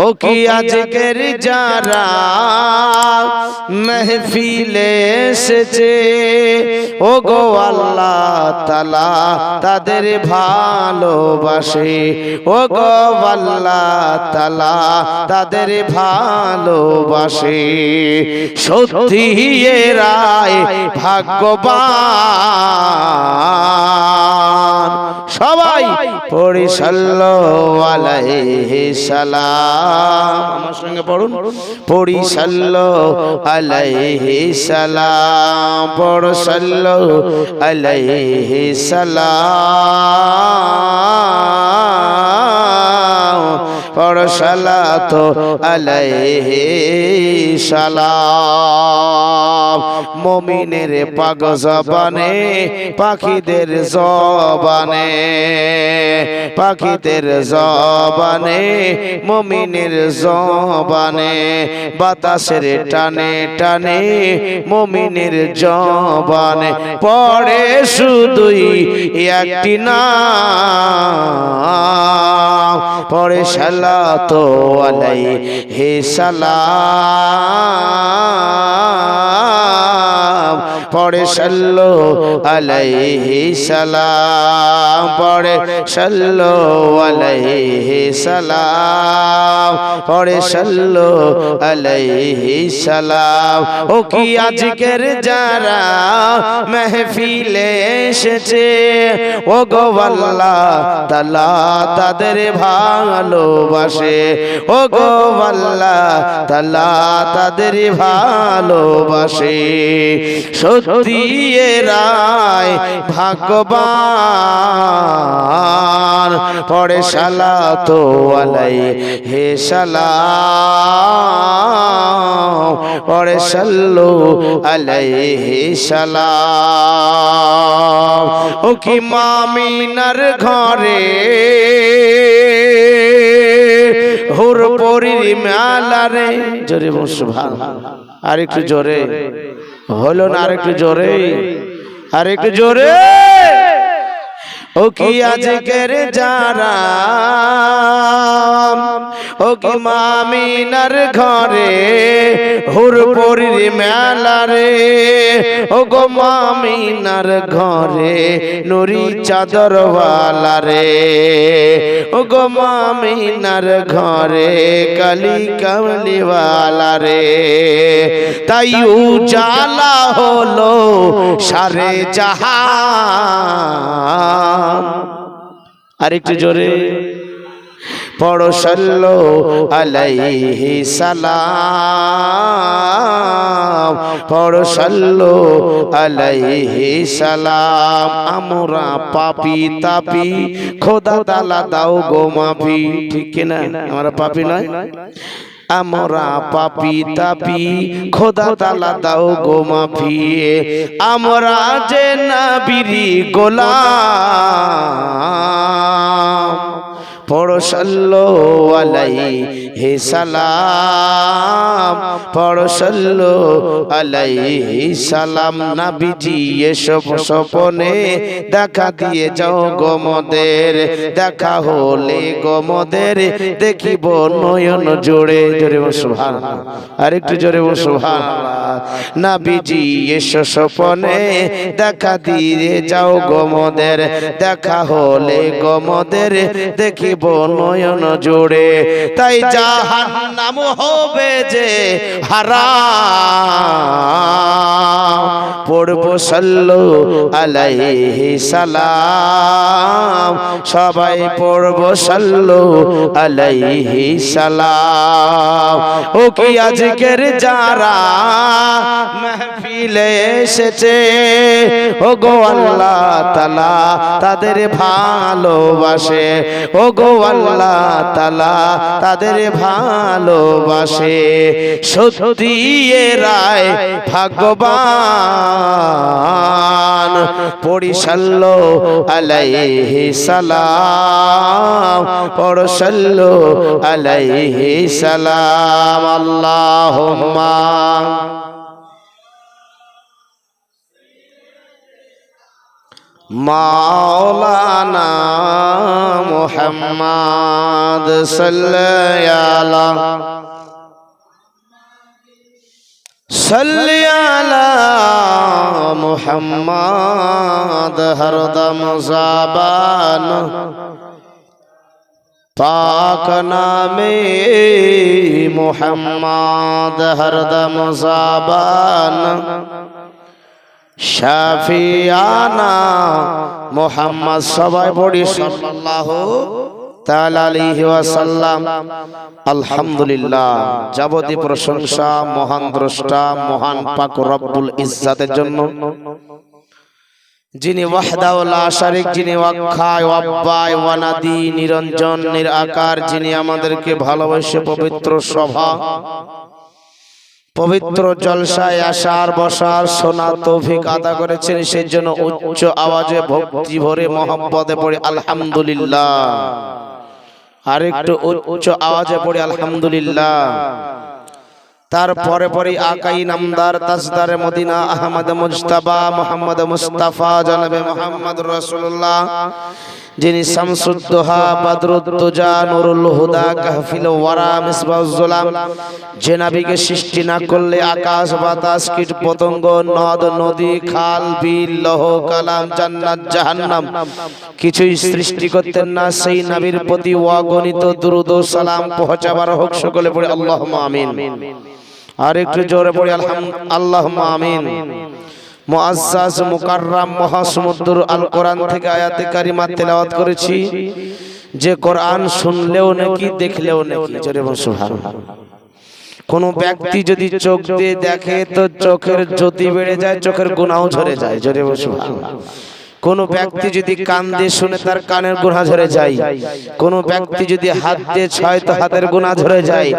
ও কি আজকের যারা মেহফিলে এসেছে ও গো আল্লাহ তালা তাদের ভালোবাসে ও গো আল্লাহ তালা তাদের ভালোবাসে সত্যি রায় ভাগ্যবান সবাই পড়ি সাল্লাল্লাহু আলাইহি সালাম। আমার সঙ্গে পড়ুন। পড়ি সাল্ল আলাইহি সালাম। পড় সাল্ল আলাইহি সালাম। মমিনের পাগ জবানে, পাখিদের জবানে পাখিদের জবানে, মমিনের জবানে, বাতাসের টানে টানে মমিনের জবানে পড়ে শুধুই একটি না পড়ে সালাত আলাই হে সালাম। পড়ে সাল্লো আলাইহি সালাম। পড়ে সাল্লো আলাইহি সালাম। পড়ে সাল্লো আলাইহি সালাম। ও কি আজকের যারা মেহফিলে এসেছে? ও গো আল্লাহ, তালা তাদের ভালোবাসে। ও গো আল্লাহ, তালা তাদের ভালোবাসে। সত্যি রায় ভাগ্যবান পড়ে শালা তো আলাই হে শালা পড়ে সাল্লু আলাই হে শালা ও কি মামিনার ঘরে? হুর পরির মেলারে জোরে বস ভালো আর একটু জোরে। হলো না আর একটু জোরে। আর একটু জোরে। ও কি আজকের যারা ও মামিনার ঘরে হুর পরির মেলারে ও গো মামিনার ঘরে নুরি চাদর রে। ও গো মামিনার ঘরে কালি কামলিওয়ালা রে। তাই উজালা হলো সারে জাহান। আর একটু জোরে। পড়ো সাল্লো আলাইহি সালাম পড়ো সাল্লো আলাইহি সালাম। আমরা পাপি তাপি, খোদা তালা দাও গো মাফি। ঠিক কিনা? আমরা পাপি নয়। আমরা পাপি তাপি, খোদা তালা দাও গো মাফিয়ে আমরা যে নাবিরি গোলাম। পড়ো সাল্লো আলাই হে সালাম, পড়ো সাল্লো আলাই হে সালাম। নাবিজি, এসব সপনে দেখা দিয়ে যাও গমদের দেখা হলে গমদের দেখিব নয়ন জোরে বসো ভালো আর একটু জোরে বসো ভালো নাবিজি, এসো সপনে দেখা দিয়ে যাও গমদের দেখা হলে গমদের দেখিব নয়ন জোড়ে তাই জাহান্নাম হবে যে হারাম। পড়ব সাল্লু আলাইহি সালাম। সবাই পড়ব সাল্লু আলাইহি সালাম। ও কি আজকের যারা মাহফিলে এসেছে? ও গো আল্লাহ তালা তাদের ভালোবাসে। ও গো আল্লাহ তালা তাদের ভালোবাসে সত্যি রায় ভাগ্যবান পড়িসাল্লো আলাইহি সালাম পড়সাল্লো আলাইহি সালাম। আল্লাহুম্মা। محمد صلی اللہ صلی اللہ محمد ہر دم زبان پاک نام محمد ہر دم زبان شفیانہ মোহাম্মদ সবাই পড়ি ওয়াসাল্লাম। আলহামদুলিল্লাহ, যাবতীয় প্রশংসা, মহান মহান পাক জন্য। যিনি যিনি ওয়ানাদি, নিরঞ্জন যিনি আমাদেরকে ভালোবেসে পবিত্র সভা পবিত্র জলসায় আসার, বসার সোনা তৌফিক আদা করেছেন। সেই জন্য উচ্চ আওয়াজে ভক্তি ভরে মহব্বতে পড়ে, আলহামদুলিল্লাহ। আর একটু উচ্চ আওয়াজে পড়ে, আলহামদুলিল্লাহ। তারপরে পরে পরে আকাই নামদার তাজদারে মদিনা আহমদ মুজতাবা মোহাম্মদ মুস্তাফা জনাবে মোহাম্মদ রাসূলুল্লাহ। যিনি শামসুদ্দোহা বাদরুদ্দোজা নুরুল হুদা কাহফিল ওয়ারা মিসবাউজ্জুলাম যে নাবিকে সৃষ্টি না করলে আকাশ বাতাস কীট পতঙ্গ নদ নদী খাল বিল লহ কালাম জান্নাত জাহান্নাম। কিছুই সৃষ্টি করতেন না সেই নাবির প্রতি অগণিত দুরুদ সালাম পৌঁছাবার হোক সকলে পড়ে আল্লাহুম্মা আমিন। আর একটু জোরে পড়ি আল্লাহুম্মা আমিন। মুআজ্জাজ মুকাররাম মহাসমুদ্র আল কোরআন থেকে আয়াতে কারিমা তেলাওয়াত করেছি। যে কোরআন শুনলেও নাকি দেখলেও নাকি। জোরে বল সুবহানাল্লাহ। কোন ব্যক্তি যদি চোখ দিয়ে দেখে তো চোখের জ্যোতি বেড়ে যায় চোখের গুনাহ ঝরে যায়। জোরে বল সুবহানাল্লাহ। কোন ব্যক্তি যদি কান দিয়ে শুনে তার কানের গুণা ঝরে যায়। কোন ব্যক্তি যদি হাত দিয়ে ছয় তো হাতের গুণা ঝরে যায়।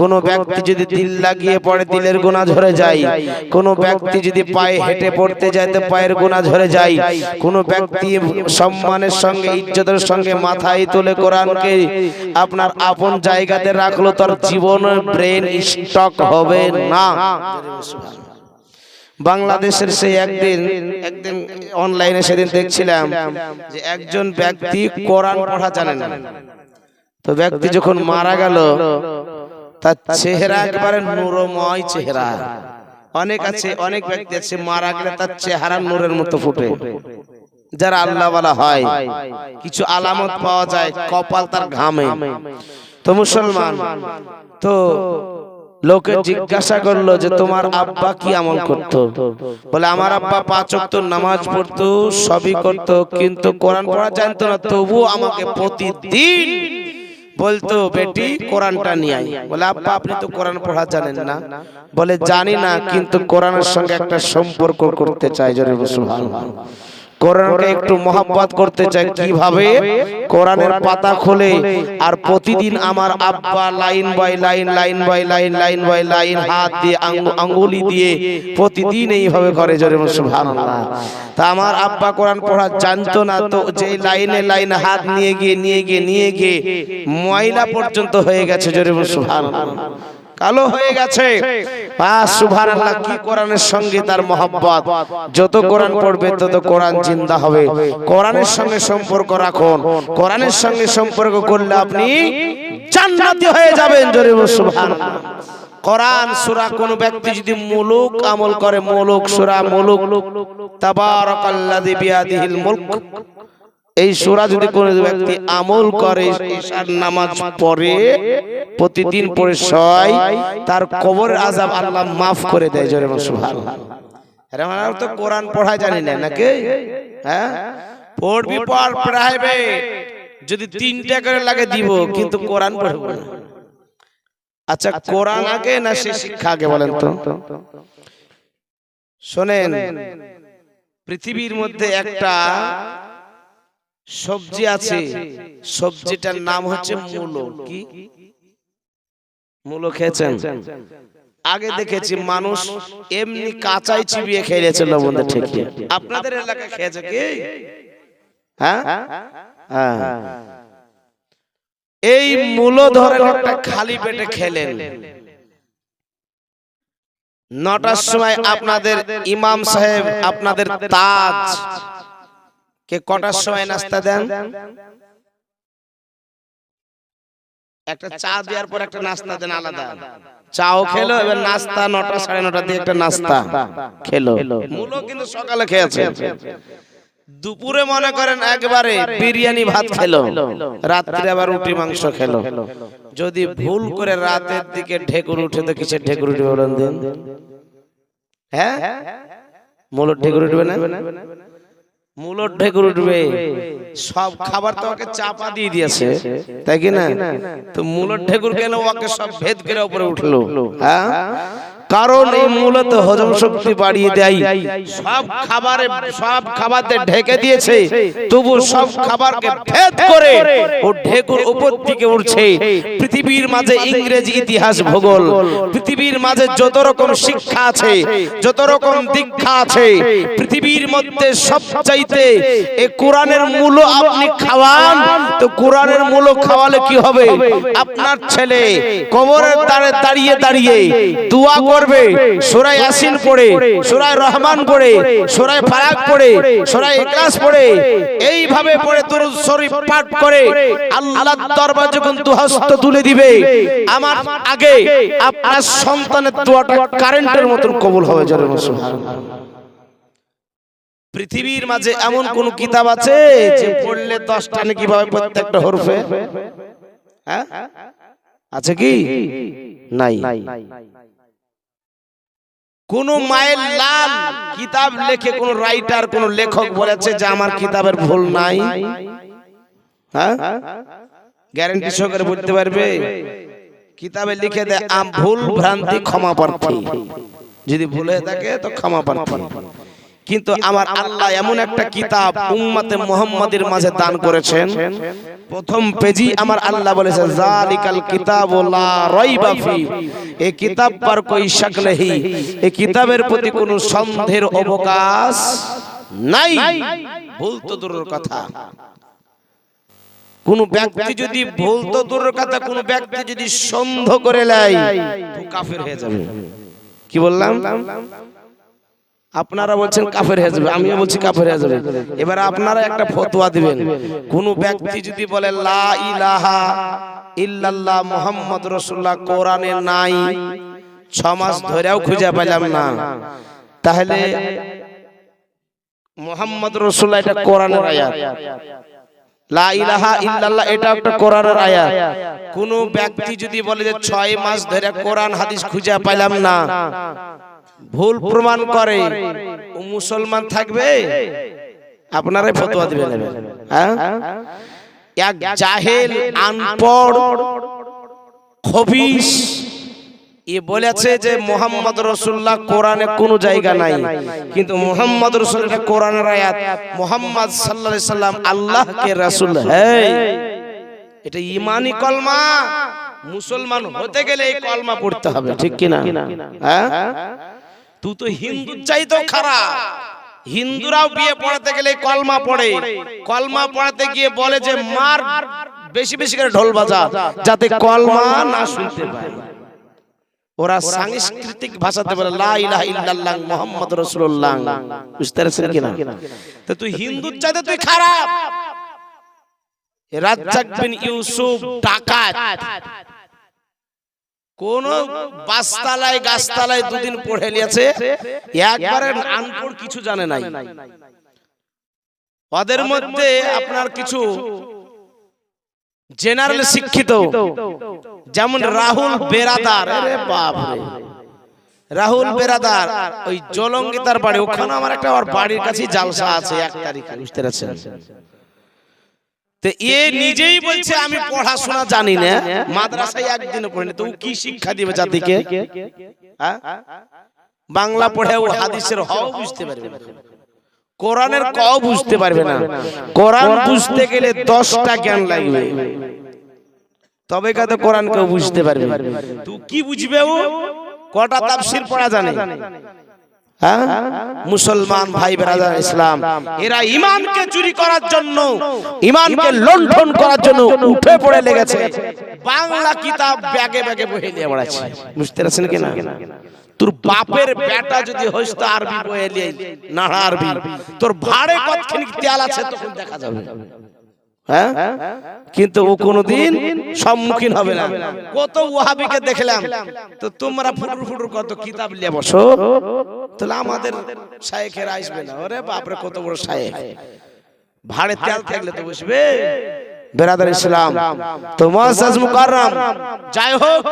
কোন ব্যক্তি যদি দিল লাগিয়ে পড়ে দিলের গুণা ঝরে যায়। কোন ব্যক্তি যদি পায়ে হেঁটে পড়তে যায় তো পায়ের গুণা ঝরে যায়। কোন ব্যক্তি সম্মানের সঙ্গে ইজ্জতের সঙ্গে মাথায় তুলে কোরআনকে আপনার আপন জায়গাতে রাখল তার জীবন ব্রেন স্টক হবে না। বাংলাদেশের সেই একদিন একদিন অনলাইনে সেদিন দেখছিলাম যে একজন ব্যক্তি কোরআন পড়া জানে না তো ব্যক্তি যখন মারা গেল, তার চেহারা একেবারে নূরময় চেহারা। অনেক আছে, অনেক ব্যক্তি আছে, মারা গেলে তার চেহারা নূরের মতো ফুটে। যারা আল্লাহ বলা হয়, কিছু আলামত পাওয়া যায়, কপাল তার ঘামে। তো মুসলমান, তো লোকে জিজ্ঞাসা করল যে তোমার আব্বা কি আমল করত? বলে আমার আব্বা পাঁচ ওয়াক্ত নামাজ পড়তো সবই করত কিন্তু কোরআন পড়া জানতো না তবুও আমাকে প্রতিদিন বলতো বেটি কোরআনটা নিয়ে আই বলে আব্বা আপনি তো কোরআন পড়া জানেন না। বলে জানি না কিন্তু কোরআনের সঙ্গে একটা সম্পর্ক করতে চাই জোরে সুবহানাল্লাহ। কোরআনকে একটু মহাব্বত করতে চাই কীভাবে? কোরআনের পাতা খুলে আর প্রতিদিন আমার আব্বা line by line line by line line by line হাত দিয়ে আঙ্গুলি দিয়ে প্রতিদিন এইভাবে করে জোরে সুবহানাল্লাহ। তা আমার আব্বা কোরআন পড়া জানতো না তো যে লাইনে লাইনে হাত নিয়ে গিয়ে নিয়ে গিয়ে নিয়ে গিয়ে ময়লা পর্যন্ত হয়ে গেছে জরে জোরে সুবহানাল্লাহ। কালো হয়ে গেছে। সুবহানাল্লাহ, কি কোরআনের সঙ্গে তার মহব্বত? যত কোরআন পড়বে, তত কোরআন জিন্দা হবে। কোরআনের সঙ্গে সম্পর্ক রাখুন। কোরআনের সঙ্গে সম্পর্ক করলে আপনি জান্নাতি হয়ে যাবেন, জোরে সুবহানাল্লাহ। কোরআন, সূরা, কোন ব্যক্তি যদি মুলুক আমল করে, মুলুক, সূরা মুলুক, তাবারাকাল্লাযী বিয়াদিহিল মুলক এই সূরা যদি কোন ব্যক্তি আমল করে ঈশার নামাজ পড়ে প্রতিদিন পড়ে সয় তার কবর আযাব আল্লাহ maaf করে দেয় জোরে সুবহানাল্লাহ। তো কোরআন পড়া জানি না নাকি? হ্যাঁ? পড়বি পড় প্রাইভেট। যদি তিনটা করে লাগে দিব কিন্তু কোরআন পড়ব না। আচ্ছা কোরআন আগে না সে শিক্ষা আগে বলেন তো? শোনেন। পৃথিবীর মধ্যে একটা সবজি আছে। সবজিটার নাম হচ্ছে মূলো। কি? মূলো খেয়েছেন? আগে দেখেছি মানুষ এমনি কাঁচাই চিবিয়ে খেয়েছে লবণে ঠেকিয়ে আপনাদের এলাকায় খেয়েছে কি? হ্যাঁ? হ্যাঁ? এই মূল ধরে একটা খালি পেটে খেলেন। নটার সময় আপনাদের ইমাম সাহেব আপনাদের তাজ। কে কটার সময় নাস্তা দেন? একটা চা দেওয়ার পর একটা নাস্তা দেন আলাদা। চাও খেলো? এবার নাস্তা নটা সাড়ে নটা দিয়ে একটা নাস্তা। খেলো। মূলো কিন্তু সকালে খেয়েছে। দুপুরে মনে করেন একবারে বিরিয়ানি ভাত খেলো। রাত্রে আবার রুটি মাংস খেলো। যদি ভুল করে রাতের দিকে ঢেকুর উঠে তো কিসের ঢেকুর উঠবে বলেন দিন? হ্যাঁ? মূলর ঢেকুর উঠবে না? মূলর ঢেকুর উঠবে। সব খাবার তো ওকে চাপা দিয়ে দিয়েছে। তাই কি না? তো মূলর ঢেকুর কেন ওকে সব ভেদ করে উপরে উঠল? হ্যাঁ? কারণ এই মূলত হজম শক্তি বাড়িয়ে দেয়। সব খাবারে সব খাবারতে ঢেকে দিয়েছে। তবু সব খাবারকে ভেদ করে ও ঢেকুর উপর দিকে উঠছে পৃথিবীর মাঝে ইংরেজি ইতিহাস ভূগোল। পৃথিবীর মাঝে যত রকম শিক্ষা আছে যত রকম দীক্ষা আছে পৃথিবীর মধ্যে সবচাইতে এই কোরআনের মূল আপনি খাওয়ান। তো কোরআনের মূল খাওয়ালে কি হবে? আপনার ছেলে কবরের দ্বারে দাঁড়িয়ে দাঁড়িয়ে দোয়া করবে। সূরা ইয়াসিন পড়ে সূরা রহমান পড়ে সূরা ফালাক পড়ে সূরা ইখলাস পড়ে। এইভাবে পড়ে দরুদ শরীফ পাঠ করে আল্লাহর দরবার যখন দুহস্ত তুলে দিবে, আমার আগে আপনার সন্তানের দোয়াটা কারেন্টের মতন কবুল জোরে বলুন, সুবহানাল্লাহ। পৃথিবীর মাঝে এমন কোন কিতাব আছে যে পড়লে দশটা নাকি ভাবে প্রত্যেকটা হরফে? হ্যাঁ? আছে কি? নাই। কোন মায়ের লাল কিতাব লেখে কোন রাইটার কোন লেখক বলেছে যে আমার কিতাবের ভুল নাই। হ্যাঁ? গ্যারান্টি সহকারে বলতে পারবে? কিতাবে লিখে দেয় আম ভুল ভ্রান্তি ক্ষমা প্রার্থী। যদি ভুল হয়ে থাকে তো ক্ষমা প্রার্থী। কিন্তু আমার আল্লাহ এমন একটা কিতাব উম্মতে মোহাম্মদের মাঝে দান করেছেন। প্রথম পেজি আমার আল্লাহ বলেছে জালিকাল কিতাব লা রাইবা ফি এই কিতাব পার কই শক নেহি এই কিতাবের প্রতি কোনো সন্দেহের অবকাশ নাই। ভুল তো দূরের কথা। কোন ব্যক্তি যদি ভুল তো দূরের কথা কোন ব্যক্তি যদি সন্দেহ করে নেয় কাফের হয়ে যাবে। কি বললাম? আপনারা বলছেন কাফের হয়ে যাবে আমিও বলছি কাফের হয়ে যাবে। এবার আপনারা একটা ফতোয়া দিবেন। কোন ব্যক্তি যদি বলে লা ইলাহা ইল্লাল্লাহ মুহাম্মদ রাসূলুল্লাহ কোরআনে নাই ছ মাস ধরেও খুঁজে পেলাম না। তাহলে মুহাম্মদ রাসূলুল্লাহ এটা কোরআনের আয়াত। লা ইলাহা ইল্লাল্লাহ এটা একটা কোরআনের আয়াত। কোন ব্যক্তি যদি বলে যে ছয় মাস ধরে কোরআন হাদিস খুঁজে পেলাম না। ভুল প্রমাণ করে। ও মুসলমান থাকবে? আপনারাই ফতোয়া দিবেন হ্যাঁ? এক জাহেল আনপড় এ বলেছে যে মোহাম্মদ রসুল্লাহ কোরআনে কোন জায়গা নাই। কিন্তু মোহাম্মদ রসুল এটা কোরআনের আয়াত মোহাম্মদ সাল্লাহ সাল্লাম আল্লাহকে রাসুল। হ্যাঁ এটা ইমানি কলমা। মুসলমান হতে গেলে এই কলমা পড়তে হবে ঠিক কিনা? হ্যাঁ? তুই তো হিন্দু চাইতো খারাপ। হিন্দুরাও বিয়ে পড়াতে গেলে কলমা পড়ে। কলমা পড়াতে গিয়ে বলে যে মার বেশি বেশি করে ঢোল বাজা যাতে কলমা না শুনতে পায়। ওরা সাংস্কৃতিক ভাষাতে বলে লা ইলাহা ইল্লাল্লাহ মুহাম্মদ রাসূলুল্লাহ। বুঝতে পারছেন কিনা? তো তুই হিন্দু চাইতে তুই খারাপ। রাজ্জাক বিন ইউসুফ ডাকাত। কোন বাসতালায়, গাছতালায় দুদিন পড়ে নিয়েছে। একবারে আনপড় কিছু জানে নাই। ওদের মধ্যে আপনার কিছু জেনারেল শিক্ষিত, যেমন রাহুল বেরাদার। বাপ রাহুল বেরাদার, ওই জলঙ্গি তার বাড়ি। ওখানে আমার একটা ওর বাড়ির কাছে জালসা আছে, এক তারিখে, বুঝতে পারছেন? তো এ নিজেই বলছে আমি পড়াশোনা জানি না মাদ্রাসায় একদিনে পড়িনি তো কি শিক্ষা দিবে জাতিকে হ্যাঁ? বাংলা পড়ে ও হাদিসের হও বুঝতে পারবে না কোরআনের ক বুঝতে পারবে না কোরআন বুঝতে গেলে দশটা জ্ঞান লাগবে তবে কাতে কোরআন কেউ বুঝতে পারবে তুই কি বুঝবে ও কটা তাফসীর পড়া জানে হ্যাঁ? মুসলমান ভাই বেরাদার ইসলাম, এরা ইমানকে চুরি করার জন্য, ইমানকে লণ্ঠন করার জন্য উঠে পড়ে লেগেছে। বাংলা কিতাব ব্যাগে ব্যাগে বহে নিয়ে বেড়াচ্ছে বুঝতে পারছেন কিনা? তোর বাপের বেটা যদি হইস তো আরবি বয়ে লিয়ে নাড়া আরবি, তোর ভাড়ে কতখানি তেল আছে তখন দেখা যাবে। হ্যাঁ? কিন্তু ও কোনোদিন সম্মুখীন হবে না। কত ওয়াহাবিকে দেখলাম। তো তোমরা ফুটুর ফুটুর কত কিতাব নিয়ে বসো। তাহলে আমাদের শায়েখের আসবে না। ওরে বাপরে, কত বড় শায়েখ। ভাড়ে তেল থাকলে তো বসবে। বেরাদার ইসলাম, তো মুআজ্জাজ মুকাররম। যাই হোক,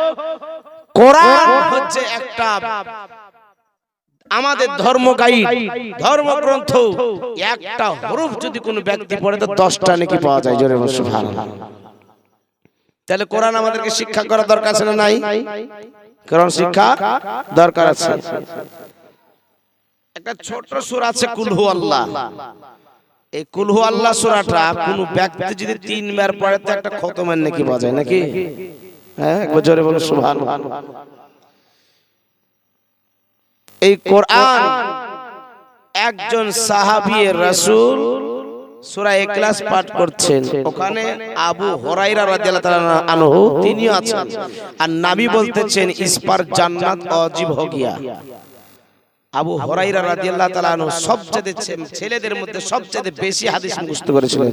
কোরআন হচ্ছে একটা আমাদের ধর্ম গাইড ধর্মগ্রন্থ একটা হরফ যদি কোনো ব্যক্তি পড়ে তো দশটা নাকি পাওয়া যায়? জোরে বসে ভালো তাহলে কোরআন আমাদেরকে শিক্ষা করা দরকার আছে না নাই? কোরআন শিক্ষা দরকার আছে। একটা ছোট সুর আছে কুলহু আল্লাহ। এই কুলহু আল্লাহ সুরাটা কোন ব্যক্তি যদি তিনবার পড়ে তো একটা খতমের নাকি বাজায় নাকি? হ্যাঁ একবার জোরে বলো সুবহান এই কোরআন একজন সাহাবী রাসূল সূরা ইখলাস পাঠ করছেন। ওখানে আবু হুরায়রা রাদিয়াল্লাহু আনহু তিনিও আছেন। আর নবী বলতেছেন ইস পার জান্নাত অজীব হো গিয়া আবু হরাইরা রাদিয়াল্লাহু তাআলা আনহু সবচেয়ে ছেলেদের মধ্যে সবচেয়ে বেশি হাদিস মুখস্থ করেছিলেন।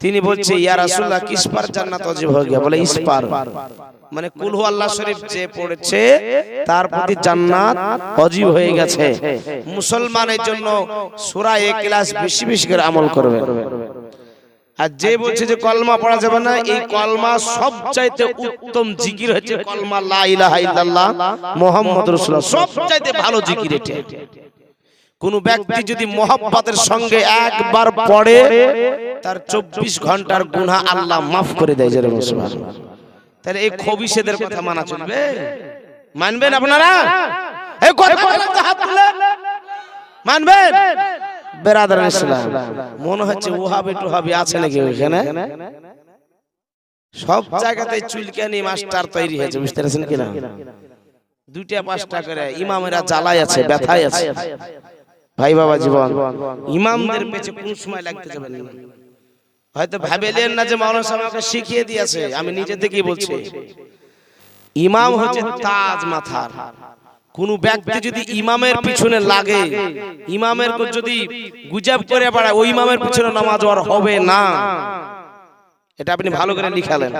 তিনি বলছে ইয়া রাসূলুল্লাহ কিস পার জান্নাত অজীব হয়ে গিয়া বলে ইস পার মানে কুলহু আল্লাহ শরীফ যে পড়েছে তার প্রতি জান্নাত অজীব হয়ে গেছে। মুসলমানের জন্য সূরা ইখলাস বেশি বেশি করে আমল করবে। আর যে বলছে যে কলমা পড়া যাবে না এই কলমা সবচাইতে উত্তম জিকির হচ্ছে কলমা লা ইলাহা ইল্লাল্লাহ মুহাম্মাদুর রাসূলুল্লাহ। সবচাইতে ভালো জিকির এটা। কোন ব্যক্তি যদি মোহাম্মতের সঙ্গে একবার পড়ে তার চব্বিশ ঘণ্টার গুনা আল্লাহ মাফ করে দেয় মুসলমান তাহলে এই খবিসেদের কথা মানা চলবে? মানবেন আপনারা? এই কথা হাত মানবেন? বেরাদার ইসলাম মনে হচ্ছে ওহাবি টুহাবি আছে নাকি ওইখানে? সব জায়গাতে চুলকানি মাস্টার তৈরি হয়েছে বুঝতে পারছেন কিনা? দুইটা পাঁচটা করে ইমামেরা জ্বালাই আছে ব্যথায় আছে। ভাই বাবা জীবন। ইমামদের পেছে কোন সময় লাগতে যাবেন? না হয়তো ভাবেলেন না যে মাওলানা সাহেব আমাকে শিখিয়ে দিয়েছে। আমি নিজে থেকেই বলছি। ইমাম হচ্ছে তাজ মাথার। কোন ব্যক্তি যদি ইমামের পিছনে লাগে ইমামের কো যদি গুজাব করে বেড়ায় ওই ইমামের পিছনে নামাজ আর হবে না। এটা আপনি ভালো করে লিখালেন।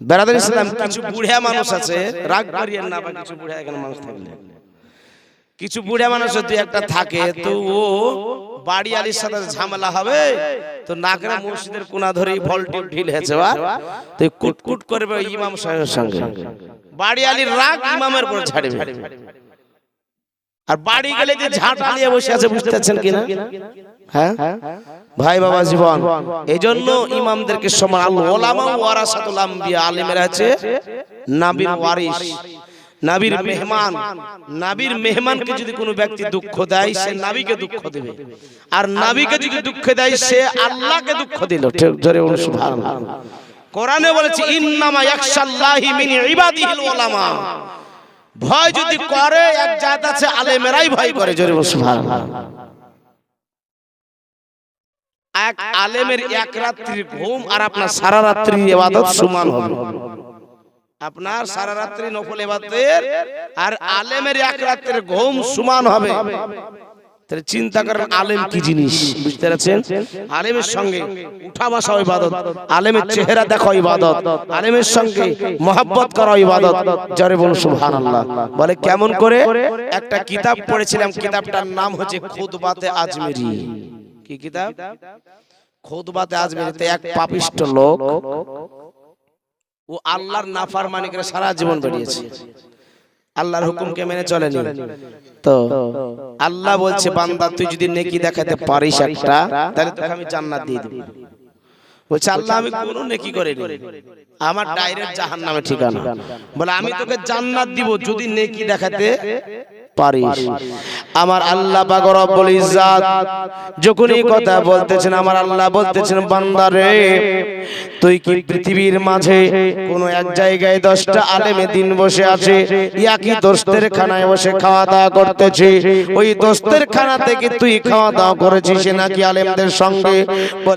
বেড়াদের ইসলাম কিছু বুড়া মানুষ আছে রাগ করিয়েন না বা কিছু বুড়া এখানে মানুষ থাকলে। কিছু বুড়া মানুষ যদি একটা থাকে তো ও বাড়ি আলির সাথে ঝামেলা হবে। তো নাকরা মসজিদের কোনা ধরেই ভল্টি ঢিল হেছে বা? তো কুটকুট কুট করবে ইমাম সাহেবের সঙ্গে। বাড়ি আলির রাগ ইমামের উপর ছাড়বে আর বাড়ি গেলে যে ঝাঁটা নিয়ে বসে আছে বুঝতে পারছেন কিনা? হ্যাঁ? ভাই বাবা জীবন এই জন্য ইমামদেরকে সমান ওলামা ওয়ারাসাতুল আম্বিয়া আলিমেরা আছে নাবির ওয়ারিস। নাবির মেহমান। নাবির মেহমানকে যদি কোনো ব্যক্তি দুঃখ দেয় সে নাবিকে দুঃখ দেবে। আর নাবিকে যদি দুঃখ দেয় সে আল্লাহকে দুঃখ দিল। ঠিক ধরে সুবহানাল্লাহ। কোরআনে বলেছে ইন্নামা ইয়াখশাল্লাহি মিন ইবাদিহিল উলামা। ভয় যদি করে এক জাত আছে আলেমেরাই ভয় করে জোরে বলুন সুবহানাল্লাহ। এক আলেমের এক রাত্রির ঘুম আর আপনার সারা রাত্রির ইবাদত সমান হবে। আপনার সারা রাত্রি নফল ইবাদতের আর আলেমের এক রাত্রির ঘুম সমান হবে। তাহলে চিন্তা করেন আলেম কি জিনিস? বুঝতে পারছেন? আলেমের সঙ্গে উঠা বসা ইবাদত আলেমের চেহারা দেখা ইবাদত আলেমের সঙ্গে মহব্বত করা ইবাদত জরে বলুন সুবহানাল্লাহ। বলে কেমন করে একটা কিতাব পড়েছিলাম কিতাবটার নাম হচ্ছে খুতবাতে আজমেরি। কি কিতাব? খুতবাতে আজমেরিতে এক পাপিষ্ট লোক ও আল্লাহর নাফারমানি করে সারা জীবন বেরিয়েছে। আল্লাহর হুকুমকে মেনে চলেনি। তো আল্লাহ বলছে বান্দা তুই যদি নেকি দেখাতে পারিস একটা তাহলে তোকে আমি জান্নাত দিয়ে দেব। বলছে আল্লাহ আমি কোনো নেকি করিনি। আমার ডাইরেক্ট জাহান্নামে ঠিকানা। বলে আমি তোকে জান্নাত দিব যদি নেকি দেখাতে পারিস আমার আল্লাহ পাক রব্বুল ইজ্জাত যখন এই কথা বলতেছেন, আমার আল্লাহ বলতেছেন, বান্দা রে, তুই কি পৃথিবীর মাঝে কোন এক জায়গায় দশটা আলেমে দিন বসে আছে, একই দোস্তের খানায় বসে খাওয়া দাওয়া করতেছে? ওই দোস্তের খানা থেকে তুই খাওয়া দাওয়া করেছিস নাকি আলেমদের সঙ্গে?